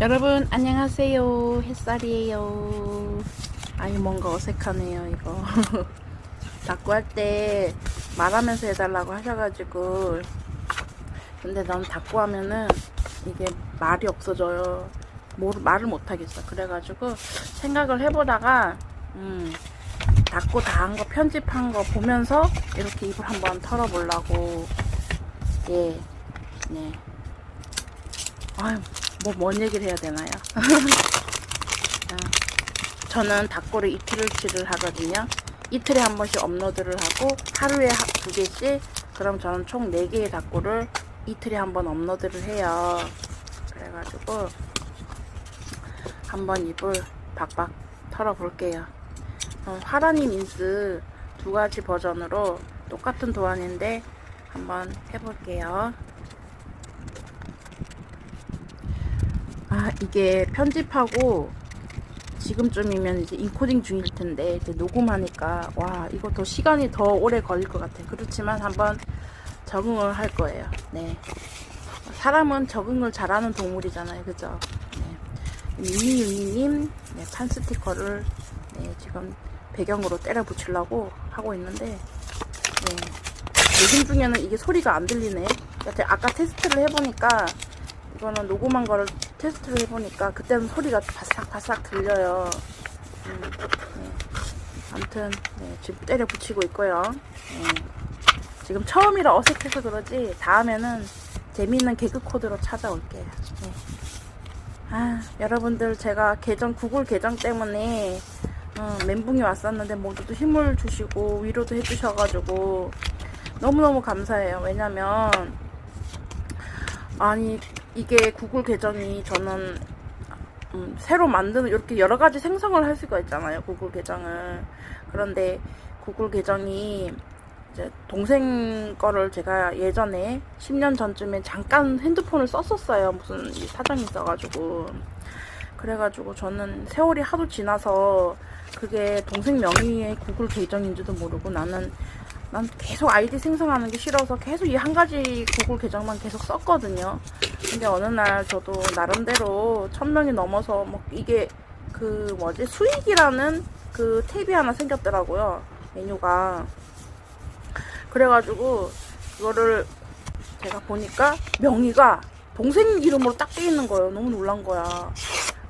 여러분 안녕하세요. 햇살이에요. 아니 뭔가 어색하네요 이거. 자꾸 할 때 말하면서 해달라고 하셔가지고. 근데 난 닫고 하면은 이게 말이 없어져요. 뭐, 말을 못하겠어. 그래가지고 생각을 해보다가 음, 닫고 다 한 거 편집한 거 보면서 이렇게 입을 한번 털어보려고. 예, 네. 아유, 뭐, 뭔 얘기를 해야 되나요? 아, 저는 닭고를 이틀치를 하거든요. 이틀에 한 번씩 업로드를 하고, 하루에 하- 두 개씩, 그럼 저는 총 4개의 닭고를 이틀에 한 번 업로드를 해요. 그래가지고, 한번 입을 박박 털어볼게요. 어, 화라니 민스 두 가지 버전으로 똑같은 도안인데, 한번 해볼게요. 아 이게 편집하고 지금쯤이면 이제 인코딩 중일 텐데 이제 녹음하니까 와 이거 더 시간이 더 오래 걸릴 것 같아. 그렇지만 한번 적응을 할 거예요. 네. 사람은 적응을 잘하는 동물이잖아요. 그죠? 네. 미니유니님 네, 판 스티커를 네, 지금 배경으로 때려 붙이려고 하고 있는데 네. 녹음 중에는 이게 소리가 안 들리네. 아까 테스트를 해보니까 이거는 녹음한 거를 테스트를 해보니까 그때는 소리가 바싹바싹 들려요. 음, 네. 아무튼 네, 지금 때려 붙이고 있고요. 네. 지금 처음이라 어색해서 그러지 다음에는 재미있는 개그 코드로 찾아올게요. 네. 아 여러분들 제가 계정 구글 계정 때문에 어, 멘붕이 왔었는데 모두도 힘을 주시고 위로도 해주셔가지고 너무너무 감사해요. 왜냐면 아니 이게 구글 계정이 저는 음, 새로 만드는 이렇게 여러 가지 생성을 할 수가 있잖아요 구글 계정을. 그런데 구글 계정이 이제 동생 거를 제가 예전에 10년 전쯤에 잠깐 핸드폰을 썼었어요. 무슨 이 사정이 있어가지고. 그래가지고 저는 세월이 하도 지나서 그게 동생 명의의 구글 계정인지도 모르고 나는 난 계속 아이디 생성하는 게 싫어서 계속 이 한 가지 구글 계정만 계속 썼거든요. 근데 어느 날 저도 나름대로 천 명이 넘어서 뭐 이게 그 뭐지 수익이라는 그 탭이 하나 생겼더라고요. 메뉴가. 그래가지고 그거를 제가 보니까 명의가 동생 이름으로 딱 돼 있는 거예요. 너무 놀란 거야.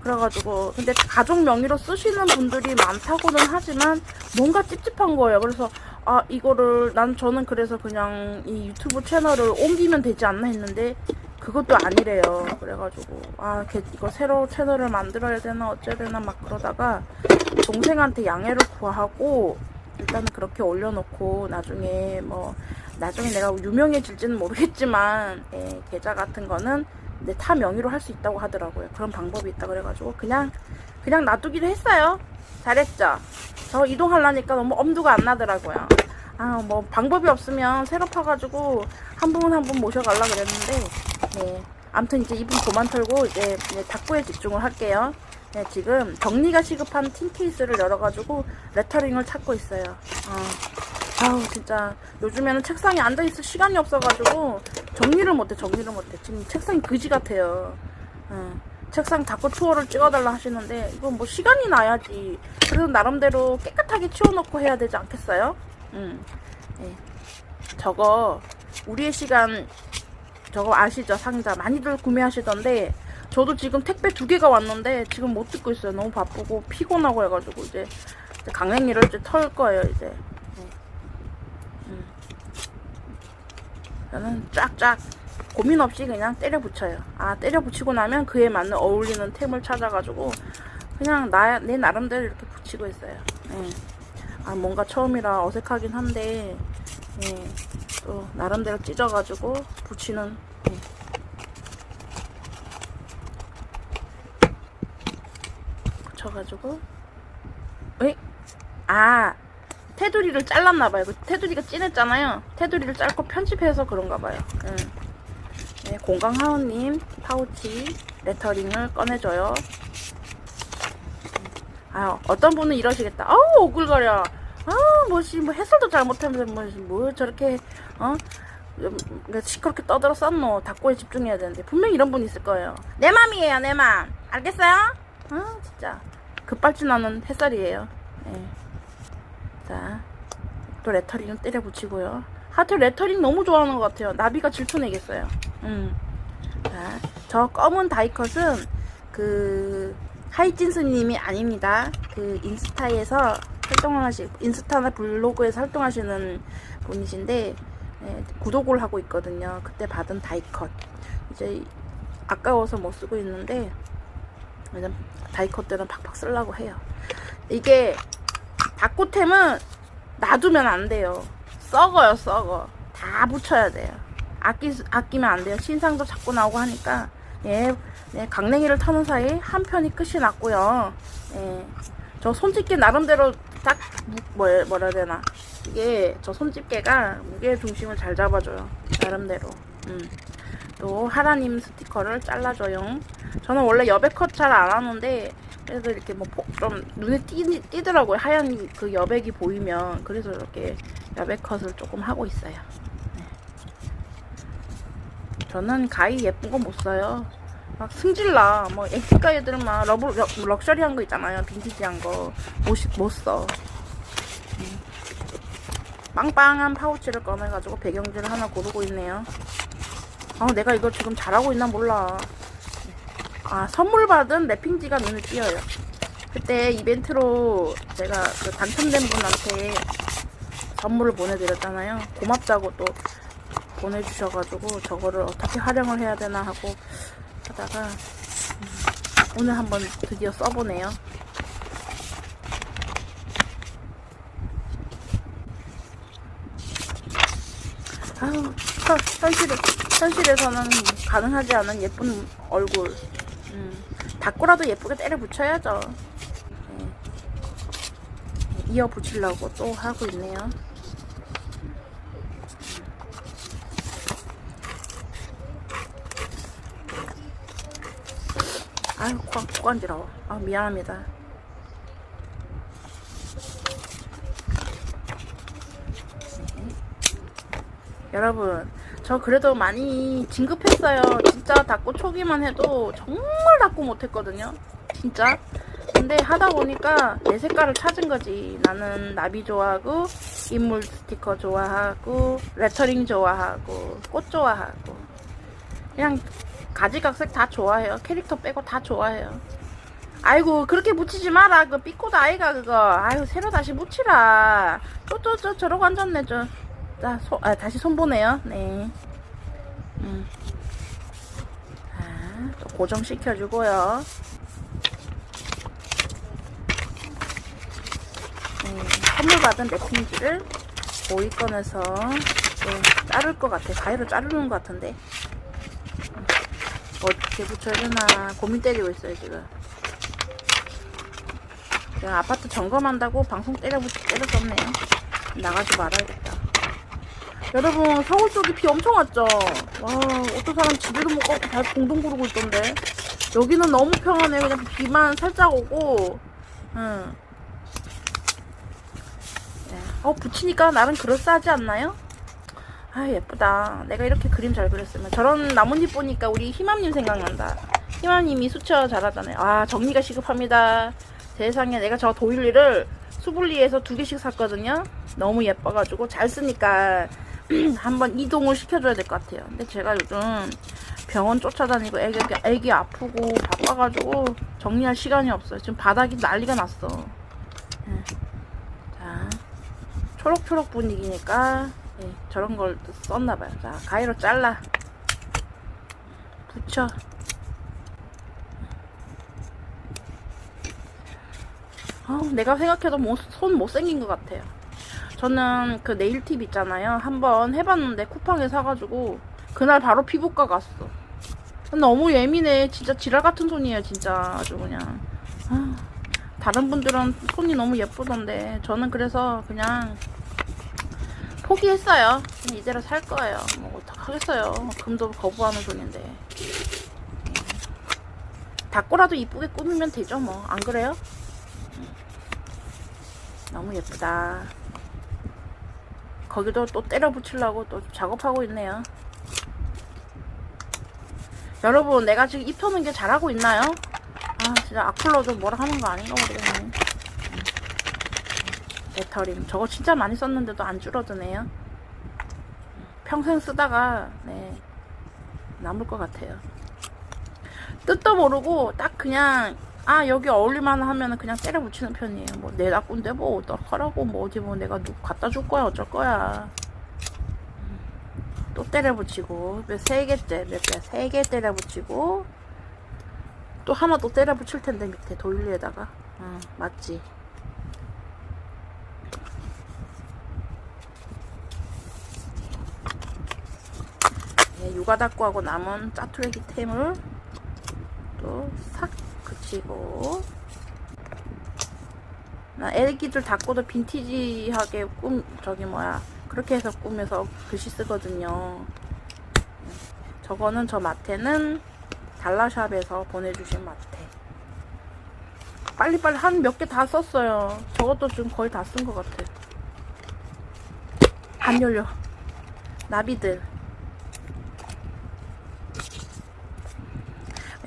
그래가지고 근데 가족 명의로 쓰시는 분들이 많다고는 하지만 뭔가 찝찝한 거예요. 그래서 아 이거를 난 저는 그래서 그냥 이 유튜브 채널을 옮기면 되지 않나 했는데 그것도 아니래요. 그래가지고 아 걔- 이거 새로 채널을 만들어야 되나 어째야 되나 막 그러다가 동생한테 양해를 구하고 일단은 그렇게 올려놓고 나중에 뭐 나중에 내가 유명해질지는 모르겠지만 예, 계좌 같은 거는 내 타 명의로 할 수 있다고 하더라고요. 그런 방법이 있다 그래가지고 그냥 그냥 놔두기로 했어요. 잘했죠. 저 이동하려니까 너무 엄두가 안 나더라고요. 아 뭐 방법이 없으면 새로 파가지고 한 분 한 분 모셔갈라 그랬는데 네. 아무튼 이제 이분 그만 털고 이제 네, 탁구에 집중을 할게요. 네, 지금 정리가 시급한 팀 케이스를 열어가지고 레터링을 찾고 있어요. 아, 아우 진짜 요즘에는 책상에 앉아 있을 시간이 없어가지고 정리를 못해 정리를 못해 지금 책상이 그지 같아요. 어, 책상 닦고 투어를 찍어달라 하시는데 이건 뭐 시간이 나야지. 그래도 나름대로 깨끗하게 치워놓고 해야 되지 않겠어요? 음, 예. 저거 우리의 시간 저거 아시죠 상자 많이들 구매하시던데 저도 지금 택배 두 개가 왔는데 지금 못 듣고 있어요 너무 바쁘고 피곤하고 해가지고 이제, 강냉이를 이제 털 거예요 이제 네. 음. 저는 쫙쫙 고민 없이 그냥 때려 붙여요 아 때려 붙이고 나면 그에 맞는 어울리는 템을 찾아가지고 그냥 나, 내 나름대로 이렇게 붙이고 있어요 예. 아 뭔가 처음이라 어색하긴 한데 예. 또 나름대로 찢어가지고 붙이는 예. 붙여가지고 에이? 아 테두리를 잘랐나봐요 그 테두리가 진했잖아요 테두리를 짧고 편집해서 그런가봐요 예. 네, 공강하우님 파우치 레터링을 꺼내줘요. 아 어떤 분은 이러시겠다. 아우 오글거려. 아 뭐지 뭐 해설도 잘 못하면서 뭐, 뭐 저렇게 어? 음, 내가 시끄럽게 떠들어 쌌노. 닭고에 집중해야 되는데. 분명히 이런 분 있을 거예요. 내 맘이에요 내 맘. 알겠어요? 아 진짜. 급발진하는 햇살이에요. 네. 자 또 레터링은 때려 붙이고요 하트 레터링 너무 좋아하는 것 같아요 나비가 질투내겠어요 음. 자, 저 검은 다이컷은 그 하이진스님이 아닙니다. 그 인스타에서 활동을 하시, 인스타나 블로그에서 활동하시는 분이신데 예, 구독을 하고 있거든요. 그때 받은 다이컷. 이제 아까워서 못 쓰고 있는데 그냥 다이컷 때는 팍팍 쓰려고 해요. 이게 닭고템은 놔두면 안 돼요. 썩어요, 썩어. 다 붙여야 돼요. 아끼, 아끼면 안 돼요. 신상도 자꾸 나오고 하니까. 예, 네, 강냉이를 타는 사이 한 편이 끝이 났고요. 예, 저 손집게 나름대로 딱, 무- 뭐, 뭐라 해야 되나. 이게 저 손집게가 무게 중심을 잘 잡아줘요. 나름대로. 음. 또 하라님 스티커를 잘라줘요. 저는 원래 여백 컷 잘 안 하는데 그래도 이렇게 뭐 좀 눈에 띄, 띄더라고요. 하얀 그 여백이 보이면 그래서 이렇게 여백 컷을 조금 하고 있어요. 네. 저는 가위 예쁜 거못 써요. 막 승질나. 뭐 엑티가 애들은 막 러브 럭, 럭셔리한 거 있잖아요. 빈티지한 거. 못, 시- 못 써. 음. 빵빵한 파우치를 꺼내가지고 배경지를 하나 고르고 있네요. 아, 내가 이걸 지금 잘하고 있나 몰라. 아, 선물 받은 랩핑지가 눈에 띄어요. 그때 이벤트로 제가 그 당첨된 분한테 선물을 보내드렸잖아요. 고맙다고 또 보내주셔가지고 저거를 어떻게 활용을 해야 되나 하고 하다가 음, 오늘 한번 드디어 써보네요. 아우 현- 현실에 현실에서는 가능하지 않은 예쁜 얼굴. 음, 닦고라도 예쁘게 때려 붙여야죠. 네. 이어 붙이려고 또 하고 있네요. 아유, 코, 코 간지러워. 아, 미안합니다. 여러분, 저 그래도 많이 진급했어요. 진짜 닦고 초기만 해도 정말 닦고 못했거든요. 진짜. 근데 하다 보니까 내 색깔을 찾은 거지. 나는 나비 좋아하고, 인물 스티커 좋아하고, 레터링 좋아하고, 꽃 좋아하고. 그냥 가지각색 다 좋아해요. 캐릭터 빼고 다 좋아해요. 아이고 그렇게 묻히지 마라. 그 삐꼬다 아이가 그거. 아이고 새로 다시 묻히라. 또 또 저 저러고 앉았네 저. 자, 소, 아, 다시 손 보네요. 네. 음. 자, 또 고정시켜주고요. 네, 선물 받은 랩핑지를 오이 꺼내서 네, 자를 것 같아. 가위로 자르는 것 같은데. 어떻게 붙여야 되나 고민 때리고 있어요 지금 제가 아파트 점검한다고 방송 때려 때려 썼네요 나가지 말아야겠다 여러분 서울 쪽에 비 엄청 왔죠 와 어떤 사람 집에도 못 가고 발 동동 구르고 있던데 여기는 너무 평안해 그냥 비만 살짝 오고 응. 네. 어 붙이니까 나름 그럴싸하지 않나요? 아 예쁘다. 내가 이렇게 그림 잘 그렸으면 저런 나뭇잎 보니까 우리 희맘님 생각난다. 희맘님이 수채화 잘하잖아요. 아 정리가 시급합니다. 세상에 내가 저 도일리를 수블리에서 두 개씩 샀거든요. 너무 예뻐가지고 잘 쓰니까 한번 이동을 시켜줘야 될 것 같아요. 근데 제가 요즘 병원 쫓아다니고 애기, 애기 아프고 바빠가지고 정리할 시간이 없어요. 지금 바닥이 난리가 났어. 예. 자 초록초록 분위기니까 예, 저런 걸 썼나봐요. 자, 가위로 잘라. 붙여. 아, 내가 생각해도 뭐, 손 못생긴 것 같아요. 저는 그 네일팁 있잖아요. 한번 해봤는데 쿠팡에 사가지고 그날 바로 피부과 갔어. 너무 예민해. 진짜 지랄 같은 손이에요. 진짜 아주 그냥. 아, 다른 분들은 손이 너무 예쁘던데 저는 그래서 그냥 포기했어요. 그냥 이대로 살 거예요. 뭐 어떡하겠어요. 금도 거부하는 돈인데. 음. 닭고라도 이쁘게 꾸미면 되죠 뭐. 안 그래요? 음. 너무 예쁘다. 거기도 또 때려 붙이려고 또 작업하고 있네요. 여러분, 내가 지금 입 터는 게 잘하고 있나요? 아, 진짜 악플러 좀 뭐라 하는 거 아닌가 모르겠네. 배터림. 저거 진짜 많이 썼는데도 안 줄어드네요. 평생 쓰다가, 네, 남을 것 같아요. 뜻도 모르고, 딱 그냥, 아, 여기 어울릴만 하면 그냥 때려 붙이는 편이에요. 뭐, 내 나쁜데 뭐, 어떡하라고, 뭐, 어디 뭐, 내가 누 갖다 줄 거야, 어쩔 거야. 또 때려 붙이고, 몇세 개째, 몇 개, 세 개 때려 붙이고, 또 하나 또 때려 붙일 텐데, 밑에 도일리에다가. 응, 맞지. 네, 육아 닦고 하고 남은 짜투레기 템을 또 싹 나 애기들 닦고도 빈티지하게 꿈 저기 뭐야 그렇게 해서 꾸며서 글씨 쓰거든요. 저거는 저 마테는 달라샵에서 보내주신 마테 빨리빨리 한 몇 개 다 썼어요. 저것도 지금 거의 다 쓴 것 같아. 안 열려. 나비들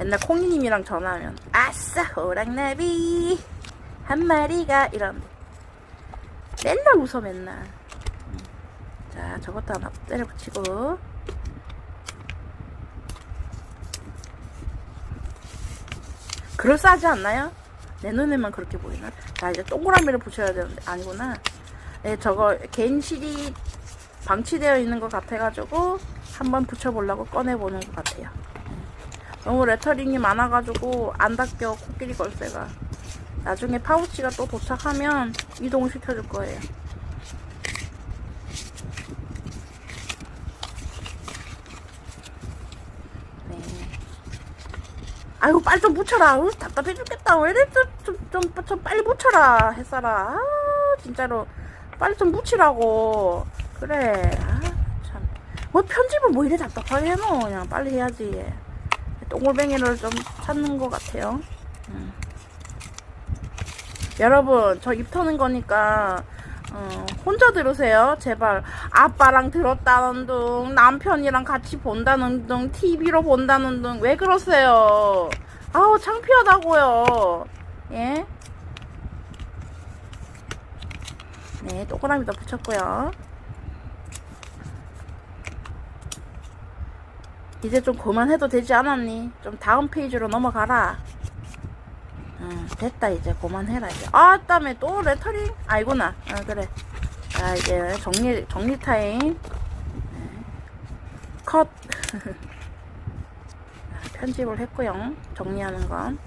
맨날 콩이님이랑 전화하면 아싸 호랑나비 한 마리가 이런데 맨날 웃어 맨날 음. 자 저것도 하나 때려 붙이고 그럴싸하지 않나요? 내 눈에만 그렇게 보이나? 자 이제 동그라미를 붙여야 되는데 아니구나 네 저거 갠실이 방치되어 있는 것 같아가지고 한번 붙여보려고 꺼내보는 것 같아요 너무 레터링이 많아가지고 안 닦여 코끼리 걸쇠가. 나중에 파우치가 또 도착하면 이동을 시켜줄 거예요. 네. 아이고 빨리 좀 붙여라. 으, 답답해 죽겠다. 왜 이래? 좀, 좀, 좀, 좀 빨리 붙여라. 햇살아. 아 진짜로. 빨리 좀 붙이라고. 그래. 아 참뭐 편집을 뭐 이래 답답하게 해놓 그냥 빨리 해야지 똥골뱅이를 좀 찾는 것 같아요. 음. 여러분, 저 입 터는 거니까, 어, 혼자 들으세요. 제발. 아빠랑 들었다는 둥, 남편이랑 같이 본다는 둥, TV로 본다는 둥, 왜 그러세요? 아우, 창피하다고요. 예? 네, 동그라미도 붙였고요. 이제 좀 그만해도 되지 않았니? 좀 다음 페이지로 넘어가라. 응, 됐다 이제 그만해라 이제. 아, 땀에 또 레터링? 아이구나. 아, 그래. 자, 이제 정리 정리 타임. 네. 컷. 편집을 했고요. 정리하는 건.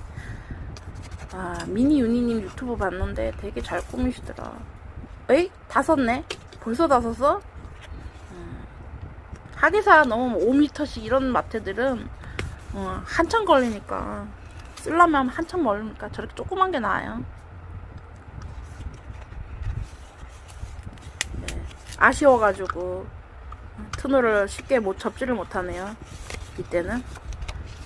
아, 미니 유니님 유튜브 봤는데 되게 잘 꾸미시더라. 에이? 다 썼네? 벌써 다 썼어? 하기사 너무 5m씩 이런 마트들은 어, 한참 걸리니까 쓸려면 한참 멀으니까 저렇게 조그만 게 나아요. 네, 아쉬워가지고 트노를 쉽게 못 접지를 못하네요. 이때는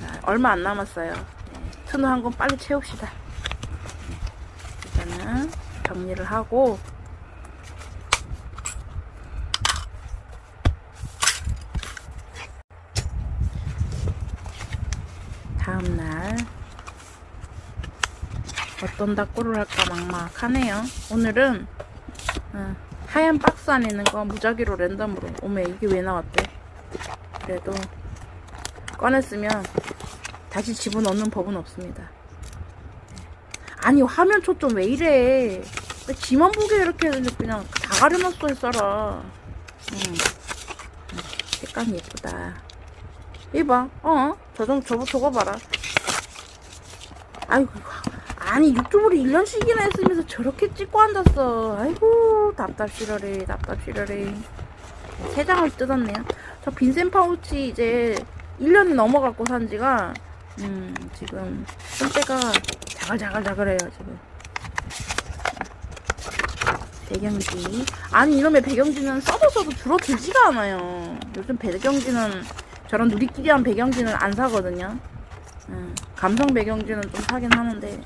아, 얼마 안 남았어요. 네, 트노 한 건 빨리 채웁시다. 네, 일단은 정리를 하고 다음날 어떤 닭고를 할까 막막하네요. 오늘은 어, 하얀 박스 안에 있는 거 무작위로 랜덤으로 오메 이게 왜 나왔대? 그래도 꺼냈으면 다시 집어넣는 법은 없습니다. 아니 화면 초점 왜 이래? 왜 지만 보게 이렇게 그냥 다 가려놨어 했어라. 응. 색감이 예쁘다. 이봐, 어? 저 좀, 저거, 저거 봐라. 아이고, 아니, 유튜브를 1년씩이나 했으면서 저렇게 찍고 앉았어. 아이고, 답답시러래, 답답시러래. 세 장을 뜯었네요. 저 빈센 파우치 이제 1년이 넘어갖고 산 지가, 음, 지금, 손때가 자글자글자글해요, 지금. 배경지. 아니, 이놈의 배경지는 써도 써도 줄어들지가 않아요. 요즘 배경지는 저런 누리끼리한 배경지는 안 사거든요. 음, 감성 배경지는 좀 사긴 하는데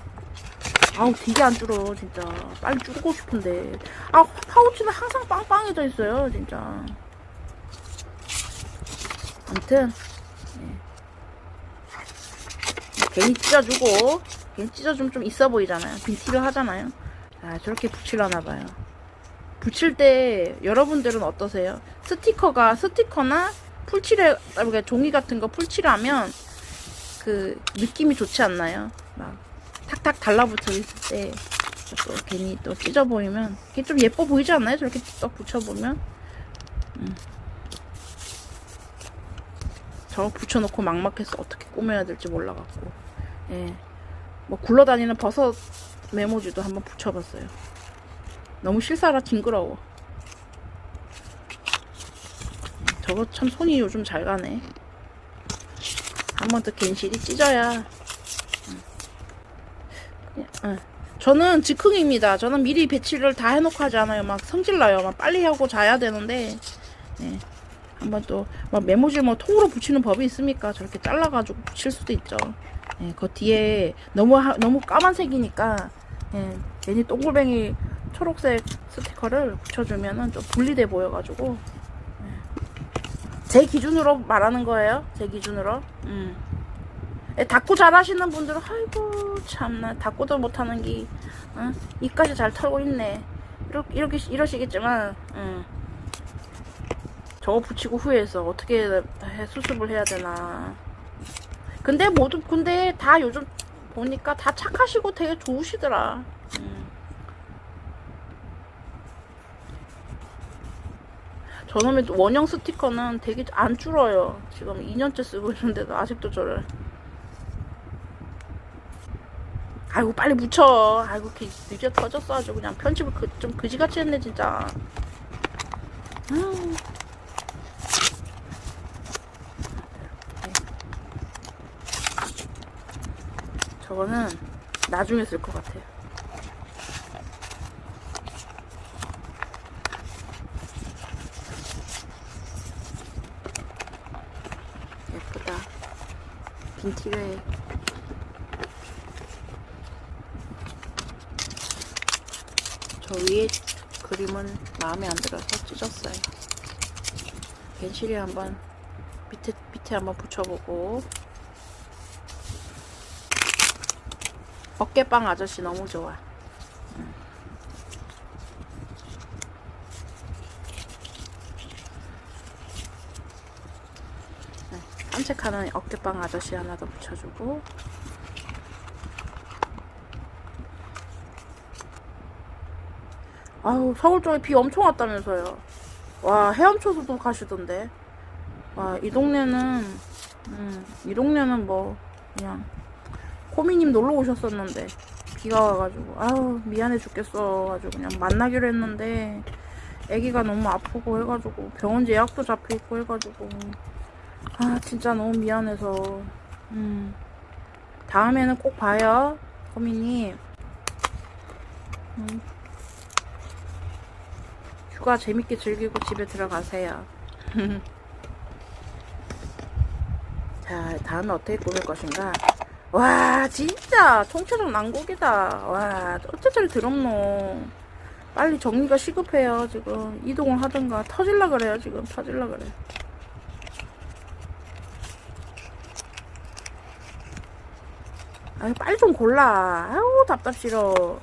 아우 되게 안 줄어 진짜 빨리 줄고 싶은데 아 파우치는 항상 빵빵해져 있어요 진짜 아무튼 네. 괜히 찢어주고 괜히 찢어주면 좀 있어 보이잖아요 빈티를 하잖아요 아 저렇게 붙이려나 봐요 붙일 때 여러분들은 어떠세요? 스티커가 스티커나 풀칠해 그러니까 종이 같은 거 풀칠하면 그 느낌이 좋지 않나요? 막 탁탁 달라붙어 있을 때 또 괜히 또 찢어 보이면 이게 좀 예뻐 보이지 않나요? 저렇게 딱 붙여보면 음. 저거 붙여놓고 막막해서 어떻게 꾸며야 될지 몰라갖고 예. 뭐 굴러다니는 버섯 메모지도 한번 붙여봤어요 너무 실사라 징그러워 저거 참 손이 요즘 잘 가네 한 번더 괜시리 찢어야 응. 저는 즉흥입니다. 저는 미리 배치를 다 해놓고 하지 않아요. 막 성질나요. 막 빨리 하고 자야 되는데, 네. 한번 또, 막 메모지를 뭐 통으로 붙이는 법이 있습니까? 저렇게 잘라가지고 붙일 수도 있죠. 예, 그 뒤에 너무, 하, 너무 까만색이니까, 예, 괜히 동글뱅이 초록색 스티커를 붙여주면은 좀 분리돼 보여가지고, 예. 제 기준으로 말하는 거예요. 제 기준으로. 음. 예, 닦고 잘하시는 분들은 아이고 참나 닦고도 못하는 게 어? 입까지 잘 털고 있네 이렇게, 이렇게 이러시겠지만 응. 저거 붙이고 후회해서 어떻게 해, 수습을 해야 되나 근데 모두 근데 다 요즘 보니까 다 착하시고 되게 좋으시더라 음. 저놈의 원형 스티커는 되게 안 줄어요 지금 2년째 쓰고 있는데도 아직도 저래 아이고 빨리 묻혀. 아이고 그 늦어 터졌어 아주 그냥. 편집을 그, 좀 그지같이 했네 진짜. 아유. 저거는 나중에 쓸 것 같아요. 예쁘다. 빈티그에 저 위에 그림은 마음에 안 들어서 찢었어요. 벤실이 한번 밑에 밑에 한번 붙여보고 어깨빵 아저씨 너무 좋아. 음. 네, 산책하는 어깨빵 아저씨 하나 더 붙여주고 아유 서울 쪽에 비 엄청 왔다면서요. 와 헤엄쳐서도 가시던데. 와 이 동네는 음, 이 동네는 뭐 그냥 코미님 놀러 오셨었는데 비가 와가지고 아유 미안해 죽겠어 가지고 그냥 만나기로 했는데 아기가 너무 아프고 해가지고 병원 예약도 잡혀 있고 해가지고 아 진짜 너무 미안해서 음 다음에는 꼭 봐요 코미님 음. 휴가 재밌게 즐기고 집에 들어가세요. 자, 다음에 어떻게 꾸밀 것인가? 와, 진짜 총체적 난국이다. 와, 어째 저리 더럽노. 빨리 정리가 시급해요, 지금. 이동을 하든가. 터질라 그래요, 지금. 터질라 그래. 아유, 빨리 좀 골라. 아유, 답답 싫어.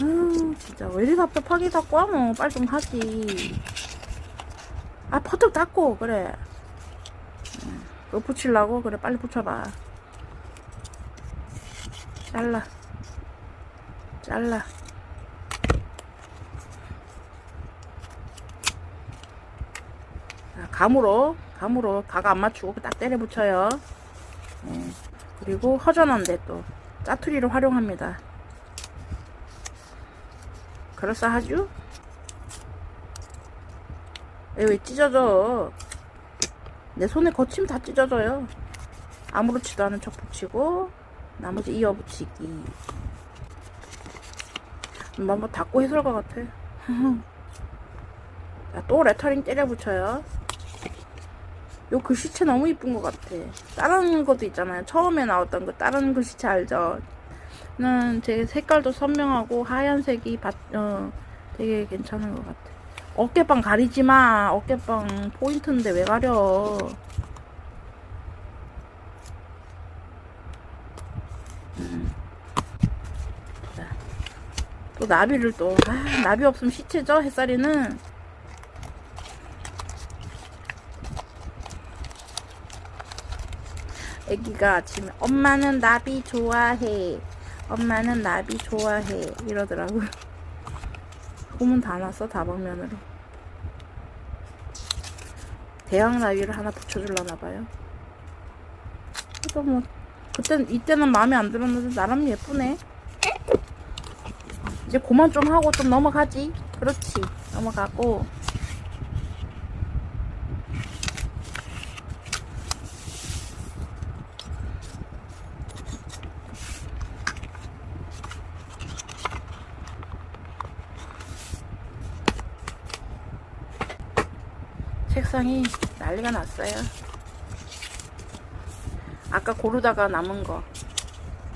아유 진짜. 왜 이리 답답하게 닦고 하노 빨리 좀 하지. 아 퍼뜩 닦고 그래. 응, 그거 붙이려고? 그래 빨리 붙여봐. 잘라. 잘라. 자, 감으로 감으로 각 안 맞추고 딱 때려 붙여요. 네. 그리고 허전한데 또 짜투리를 활용합니다 그럴싸하죠? 에, 왜 찢어져? 내 손에 거치면 다 찢어져요. 아무렇지도 않은 척 붙이고, 나머지 이어 붙이기. 뭐 한번 닫고 해설가 같아. 자, 또 레터링 때려 붙여요. 요 글씨체 너무 이쁜 것 같아. 다른 것도 있잖아요. 처음에 나왔던 그 다른 글씨체 알죠? 는 되게 색깔도 선명하고 하얀색이 바, 어, 되게 괜찮은 것 같아. 어깨빵 가리지 마. 어깨빵 포인트인데 왜 가려? 또 나비를 또 아, 나비 없으면 시체죠 햇살이는. 애기가 아침에 엄마는 나비 좋아해. 엄마는 나비 좋아해. 이러더라고. 소문 다 났어 다방면으로. 대왕 나비를 하나 붙여줄라나 봐요. 그래도 뭐 그땐 이때는 마음에 안 들었는데 나름 예쁘네. 이제 그만 좀 하고 좀 넘어가지. 그렇지. 넘어가고. 책상이 난리가 났어요. 아까 고르다가 남은 거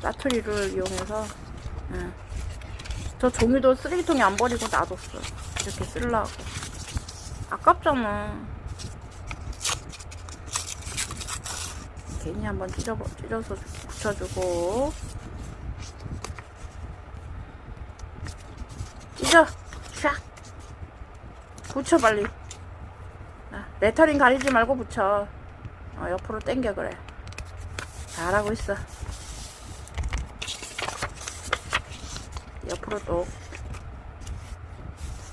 짜투리를 이용해서 응. 저 종이도 쓰레기통에 안 버리고 놔뒀어. 이렇게 쓰려고. 아깝잖아. 괜히 한번 찢어, 찢어서 붙여주고. 찢어! 샥! 붙여, 빨리. 아, 레터링 가리지 말고 붙여. 어, 옆으로 당겨, 그래. 잘하고 있어. 옆으로 또.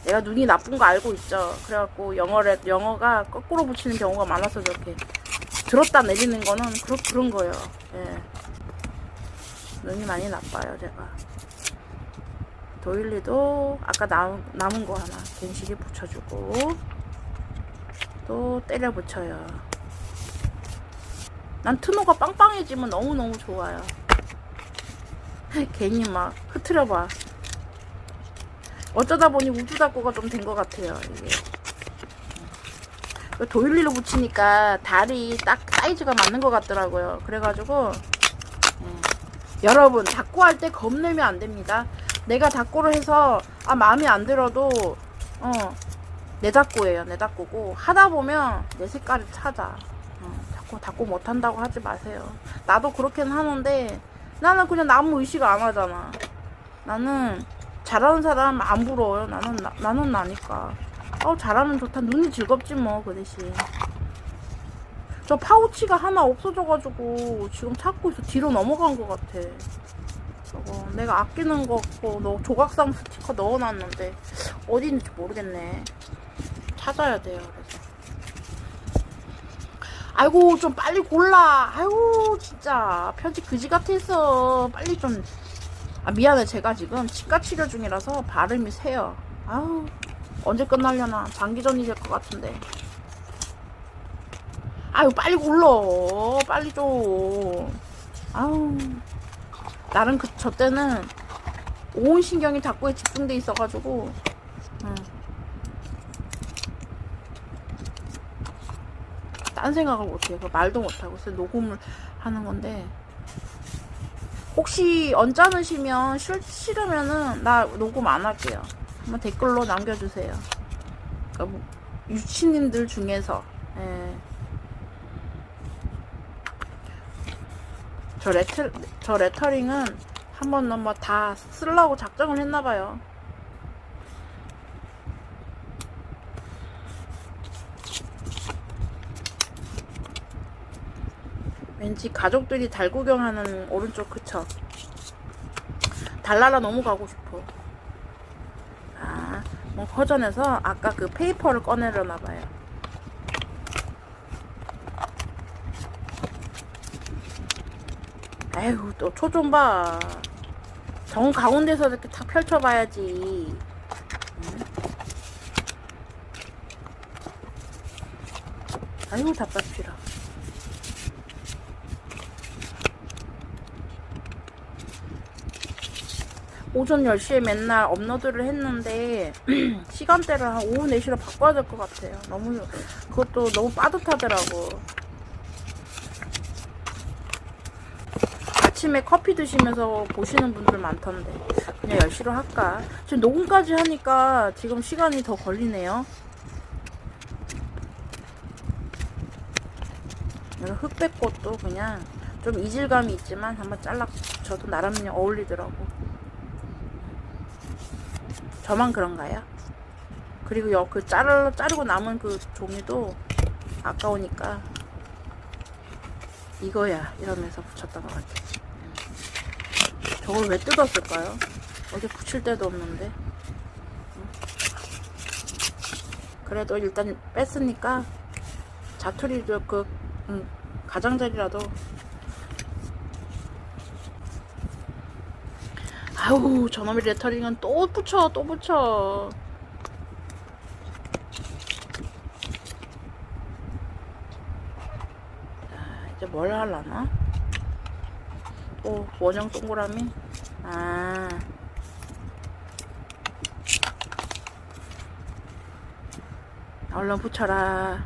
내가 눈이 나쁜 거 알고 있죠. 그래갖고 영어를, 영어가 거꾸로 붙이는 경우가 많아서 저렇게. 들었다 내리는 거는 그런, 그런 거예요. 예. 눈이 많이 나빠요, 제가. 도일리도 아까 남, 남은 거 하나 괜시리 붙여주고. 또 때려 붙여요. 난 트노가 빵빵해지면 너무너무 좋아요. 괜히 막 흐트려봐. 어쩌다 보니 우주다꾸가 좀 된 것 같아요, 이게. 그 도일리로 붙이니까 달이 딱 사이즈가 맞는 것 같더라고요. 그래가지고, 음. 여러분, 닦고 할 때 겁내면 안 됩니다. 내가 닦고를 해서, 아, 마음에 안 들어도, 어, 내 닦고예요, 내 닦고고. 하다 보면 내 색깔을 찾아. 어, 자꾸 닦고 못한다고 하지 마세요. 나도 그렇게는 하는데, 나는 그냥 아무 의식 안 하잖아. 나는 잘하는 사람 안 부러워요. 나는, 나, 나는 나니까. 어, 잘하면 좋다. 눈이 즐겁지 뭐, 그 대신. 저 파우치가 하나 없어져가지고 지금 찾고 있어. 뒤로 넘어간 것 같아. 저거 내가 아끼는 거, 거너 조각상 스티커 넣어놨는데 어디 있는지 모르겠네. 찾아야 돼요. 그래서. 아이고 좀 빨리 골라. 아이고 진짜 편지 그지 같았어. 빨리 좀. 아 미안해 제가 지금 치과 치료 중이라서 발음이 새요. 아우 언제 끝날려나 장기 전이 될 것 같은데. 아유 빨리 골라. 빨리 좀. 아우 나는 그저 때는 온 신경이 닭고에 집중돼 있어가지고. 응. 딴 생각을 못해요. 그 말도 못하고 그래서 녹음을 하는 건데 혹시 언짢으시면 싫, 싫으면은 나 녹음 안 할게요. 한번 댓글로 남겨주세요. 그러니까 뭐 유치님들 중에서 예. 저 레터 저 레터링은 한 번 넘어 다 쓰려고 작정을 했나봐요. 왠지 가족들이 달 구경하는 오른쪽 그쵸? 달나라 너무 가고 싶어. 아, 뭐 허전해서 아까 그 페이퍼를 꺼내려나 봐요. 에휴, 또 초 좀 봐. 정 가운데서 이렇게 탁 펼쳐봐야지. 응? 아이고, 답답해라. 오전 10시에 맨날 업로드를 했는데 시간대를 한 오후 4시로 바꿔야 될 것 같아요. 너무 그것도 너무 빠듯하더라고. 아침에 커피 드시면서 보시는 분들 많던데 그냥 10시로 할까? 지금 녹음까지 하니까 지금 시간이 더 걸리네요. 흑백꽃도 그냥 좀 이질감이 있지만 한번 잘라 저도 나름 어울리더라고. 저만 그런가요? 그리고 여, 그 자르, 자르고 남은 그 종이도 아까우니까 이거야 이러면서 붙였던 것 같아. 저걸 왜 뜯었을까요? 어디 붙일 데도 없는데. 응? 그래도 일단 뺐으니까 자투리도 그 음, 가장자리라도 아우 저놈의 레터링은 또 붙여 또 붙여. 자 이제 뭘 하려나? 또 원형 동그라미? 아. 얼른 붙여라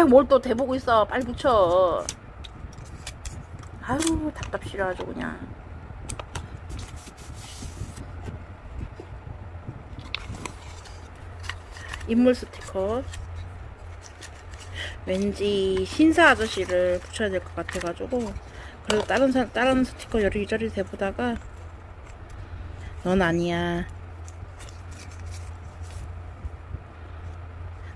아유 뭘 또 대보고 있어. 빨리 붙여. 아유 답답시려 아주 그냥. 인물 스티커. 왠지 신사 아저씨를 붙여야 될 것 같아가지고 그래도 다른 사, 다른 스티커 여리저리 대보다가 넌 아니야.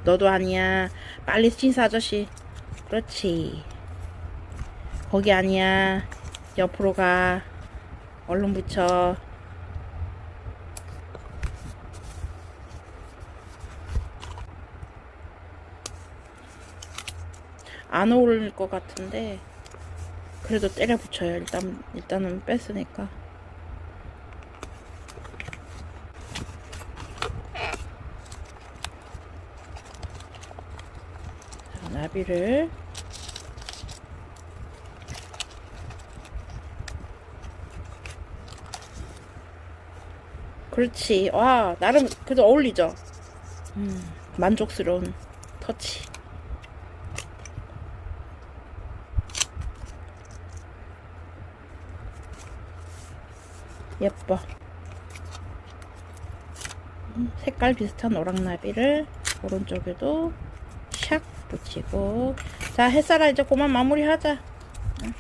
너도 아니야. 빨리 신사 아저씨. 그렇지. 거기 아니야. 옆으로 가. 얼른 붙여. 안 어울릴 것 같은데 그래도 때려 붙여요. 일단 일단은 뺐으니까. 자, 나비를 그렇지. 와, 나름 그래도 어울리죠. 음, 만족스러운 터치. 예뻐. 음, 색깔 비슷한 노랑나비를 오른쪽에도 샥 붙이고 자 햇살아 이제 그만 마무리하자 응.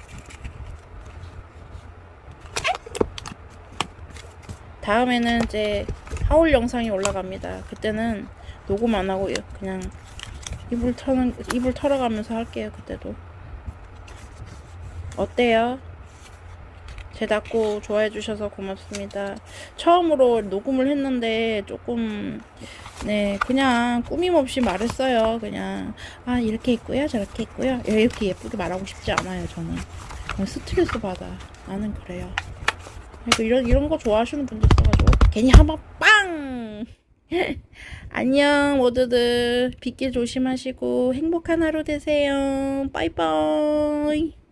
다음에는 이제 하울 영상이 올라갑니다 그때는 녹음 안 하고 그냥 이불 털어가면서 할게요 그때도 어때요? 제 닭고 좋아해 주셔서 고맙습니다. 처음으로 녹음을 했는데 조금 네 그냥 꾸밈 없이 말했어요. 그냥 아 이렇게 있고요, 저렇게 있고요. 이렇게 예쁘게 말하고 싶지 않아요. 저는 스트레스 받아. 나는 그래요. 그리고 이런 이런 거 좋아하시는 분들 있어가지고 괜히 한번 빵. 안녕 모두들 빗길 조심하시고 행복한 하루 되세요. 빠이빠이.